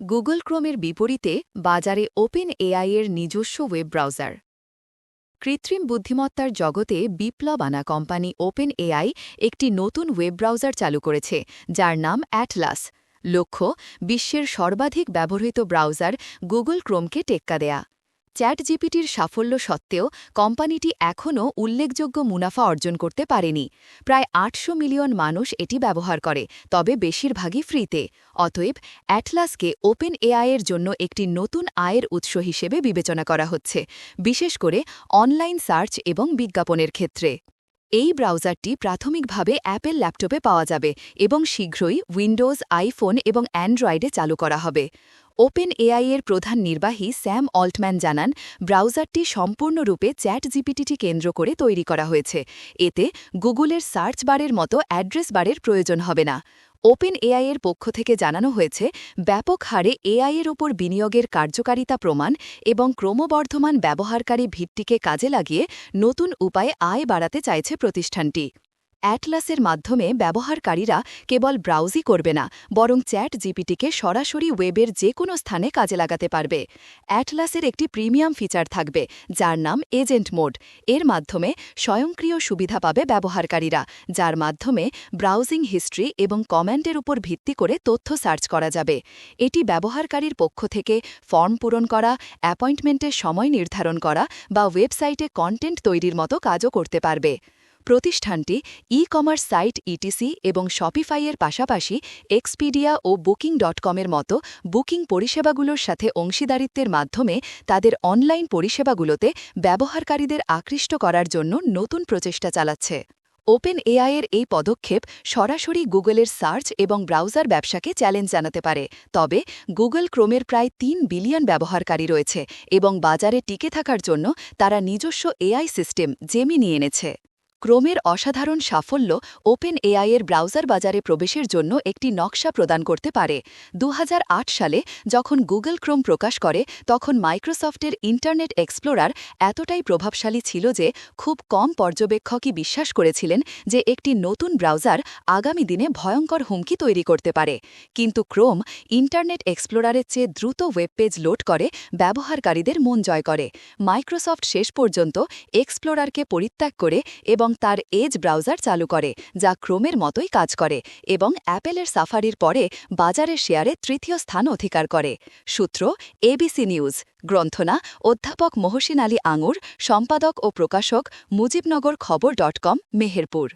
Google ক্রোমের বিপরীতে বাজারে open এআইয়ের নিজস্ব ওয়েব ব্রাউজার। কৃত্রিম বুদ্ধিমত্তার জগতে বিপ্লব আনা কোম্পানি ওপেন এআই একটি নতুন ওয়েব ব্রাউজার চালু করেছে, যার নাম অ্যাটলাস। লক্ষ্য, বিশ্বের সর্বাধিক ব্যবহৃত ব্রাউজার গুগল ক্রোমকে টেক্কা দেয়া। চ্যাট জিপিটির সাফল্য সত্ত্বেও কোম্পানিটি এখনও উল্লেখযোগ্য মুনাফা অর্জন করতে পারেনি। প্রায় আটশো মিলিয়ন মানুষ এটি ব্যবহার করে, তবে বেশিরভাগই ফ্রিতে। অতএব অ্যাটলাসকে ওপেন এআইয়ের জন্য একটি নতুন আয়ের উৎস হিসেবে বিবেচনা করা হচ্ছে, বিশেষ করে অনলাইন সার্চ এবং বিজ্ঞাপনের ক্ষেত্রে। এই ব্রাউজারটি প্রাথমিকভাবে অ্যাপেল ল্যাপটপে পাওয়া যাবে এবং শীঘ্রই উইন্ডোজ, আইফোন এবং অ্যান্ড্রয়েডে চালু করা হবে। ওপেন এআইয়ের প্রধান নির্বাহী স্যাম অল্টম্যান জানান, ব্রাউজারটি সম্পূর্ণরূপে চ্যাট জিপিটিটি কেন্দ্র করে তৈরি করা হয়েছে। এতে গুগলের সার্চ বারের মতো অ্যাড্রেস বারের প্রয়োজন হবে না। ওপেন এআইয়ের পক্ষ থেকে জানানো হয়েছে, ব্যাপক হারে এআইয়ের ওপর বিনিয়োগের কার্যকারিতা প্রমাণ এবং ক্রমবর্ধমান ব্যবহারকারী ভিত্তিকে কাজে লাগিয়ে নতুন উপায়ে আয় বাড়াতে চাইছে প্রতিষ্ঠানটি। অ্যাটলাসের মাধ্যমে ব্যবহারকারীরা কেবল ব্রাউজই করবে না, বরং চ্যাট জিপিটিকে সরাসরি ওয়েবের যে কোনো স্থানে কাজে লাগাতে পারবে। অ্যাটলাসের একটি প্রিমিয়াম ফিচার থাকবে, যার নাম এজেন্ট মোড। এর মাধ্যমে স্বয়ংক্রিয় সুবিধা পাবে ব্যবহারকারীরা, যার মাধ্যমে ব্রাউজিং হিস্ট্রি এবং কমেন্টের উপর ভিত্তি করে তথ্য সার্চ করা যাবে। এটি ব্যবহারকারীর পক্ষ থেকে ফর্ম পূরণ করা, অ্যাপয়েন্টমেন্টের সময় নির্ধারণ করা বা ওয়েবসাইটে কন্টেন্ট তৈরির মতো কাজও করতে পারবে। প্রতিষ্ঠানটি ই কমার্স সাইট ইটিসি এবং শপিফাইয়ের পাশাপাশি এক্সপিডিয়া ও বুকিং ডট কমের মতো বুকিং পরিষেবাগুলোর সাথে অংশীদারিত্বের মাধ্যমে তাদের অনলাইন পরিষেবাগুলোতে ব্যবহারকারীদের আকৃষ্ট করার জন্য নতুন প্রচেষ্টা চালাচ্ছে। ওপেন এআইয়ের এই পদক্ষেপ সরাসরি গুগলের সার্চ এবং ব্রাউজার ব্যবসাকে চ্যালেঞ্জ জানাতে পারে। তবে গুগল ক্রোমের প্রায় তিন বিলিয়ন ব্যবহারকারী রয়েছে এবং বাজারে টিকে থাকার জন্য তারা নিজস্ব এআই সিস্টেম জেমি নিয়ে এনেছে। ক্রোমের অসাধারণ সাফল্য ওপেন এআইয়ের ব্রাউজার বাজারে প্রবেশের জন্য একটি নকশা প্রদান করতে পারে। দু হাজার আট সালে যখন গুগল ক্রোম প্রকাশ করে, তখন মাইক্রোসফটের ইন্টারনেট এক্সপ্লোরার এতটাই প্রভাবশালী ছিল যে খুব কম পর্যবেক্ষকই বিশ্বাস করেছিলেন যে একটি নতুন ব্রাউজার আগামী দিনে ভয়ঙ্কর হুমকি তৈরি করতে পারে। কিন্তু ক্রোম ইন্টারনেট এক্সপ্লোরারের চেয়ে দ্রুত ওয়েব পেজ লোড করে, ব্যবহারকারীদের মন জয় করে। মাইক্রোসফট শেষ পর্যন্ত এক্সপ্লোরারকে পরিত্যাগ করে এবং তার এজ ব্রাউজার চালু করে, যা ক্রোমের মতোই কাজ করে এবং অ্যাপেলের সাফারির পরে বাজারের শেয়ারে তৃতীয় স্থান অধিকার করে। সূত্র, এবিসি নিউজ, গ্রন্থনা, অধ্যাপক মহসিন আলী আঙুর, সম্পাদক ও প্রকাশক মুজিবনগর খবর ডট কম, মেহেরপুর।